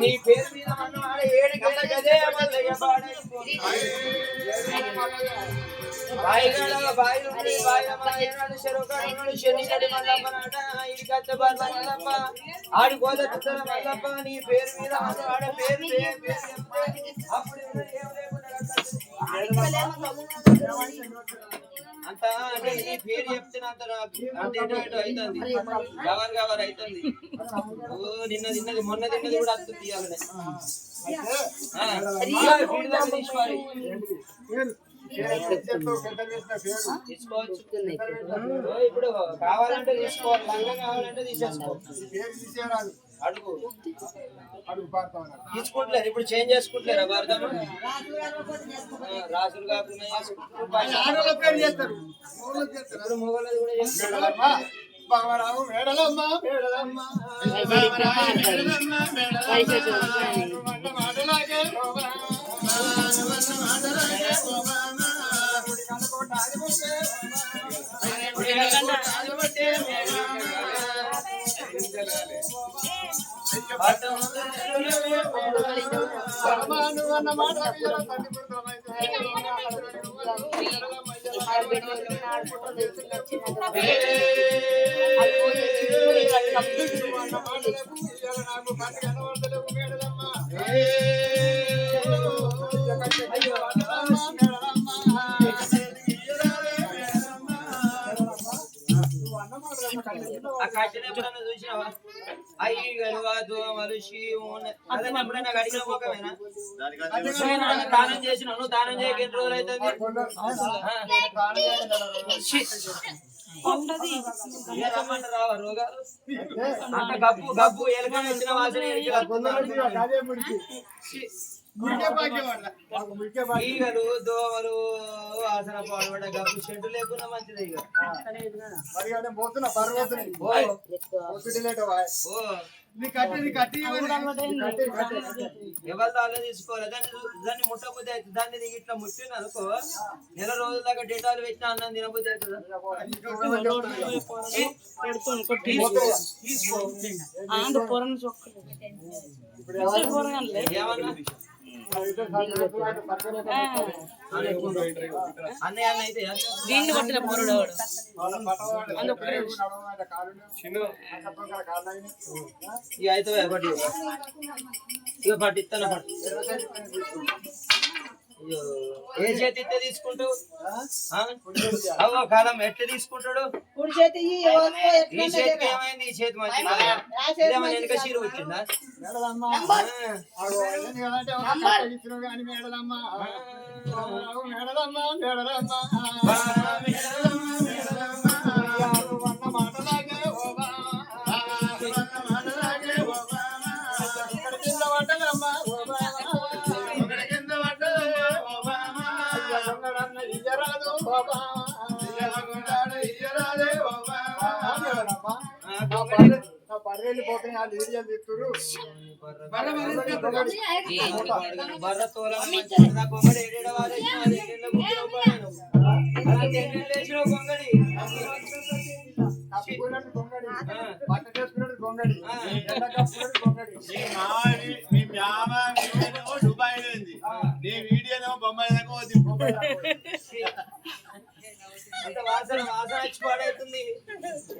నీ పేరు మీద మన్నవాడ ఏడు గంట గదే మల్లయ్య పాడైపోయి. బాయి గడ బాయి నుండి బాయి అమ్మ ఏనాడు చెరుకాడు నుండి శని గడి మల్లప్ప నాట ఇది కచ్చ బాల మల్లప్ప ఆడి కోత తుత్తర మల్లప్ప నీ పేరు మీద మన్నవాడ పేరు పేరు పేరు చెప్తే అప్పుడు ఏం లేకుండా అంత అంటే నీ పేరు అవుతుంది. గవర్ గవర్ అవుతుంది. ఓ నిన్న తిన్నది మొన్న తిన్నది కూడా అత్తు తీయాలనే. తీసుకోవచ్చు. ఇప్పుడు కావాలంటే తీసుకోవాలి లంగా కావాలంటే అడుగు. తీసుకుంటలేరు ఇప్పుడు చేంజ్ చేసుకుంటలేరా భారతమ్మ? ఆ, రాజులు కాకుండా ఇప్పుడు మొగలది కూడా మేడలమ్మ ఆ చూసినావా? అయ్యి గలువా దోమలు శివుని అదే ఎప్పుడైనా గడిగిన పోకమేనా? దానం నువ్వు దానం చేయక ఎన్ని రోజులు అవుతుంది? గబ్బు గబ్బు ఎలకని వచ్చిన వాసన ఈగలు దోమలు లేకుండా మంచిది ఇక ఎవరి తీసుకోవాలి? దాన్ని దాన్ని ముట్టబుద్ధి అవుతుంది. దాన్ని నీకు ఇట్లా ముట్టిన అనుకో నెల రోజుల దాకా డేటాలు పెట్టిన అన్నం తినబుద్ధి అవుతుందా. ఏమన్నా? దీన్ని పట్టిన పొరడు ఇక అయితే పట్టి ఇక పట్టిస్తాను పట్టి అయ్యో, ఏ చేతి తీసుకుంటూ? అవ్వ కాలం ఎట్లా తీసుకుంటాడు? కుడి చేతి ఈ చేతికి. ఏమైంది? ఈ చేతి వెనక చీర వచ్చిందా? మేడలమ్మ. ఆ. ఆగో, కప్పుకున్నట్టు గొంగడి. నీ వీడియోనేమో దుబాయ్ ఉంది. నీ వీడియోనేమో బొమ్మాయి దాకా పోతుంది వాసన వాసన వచ్చి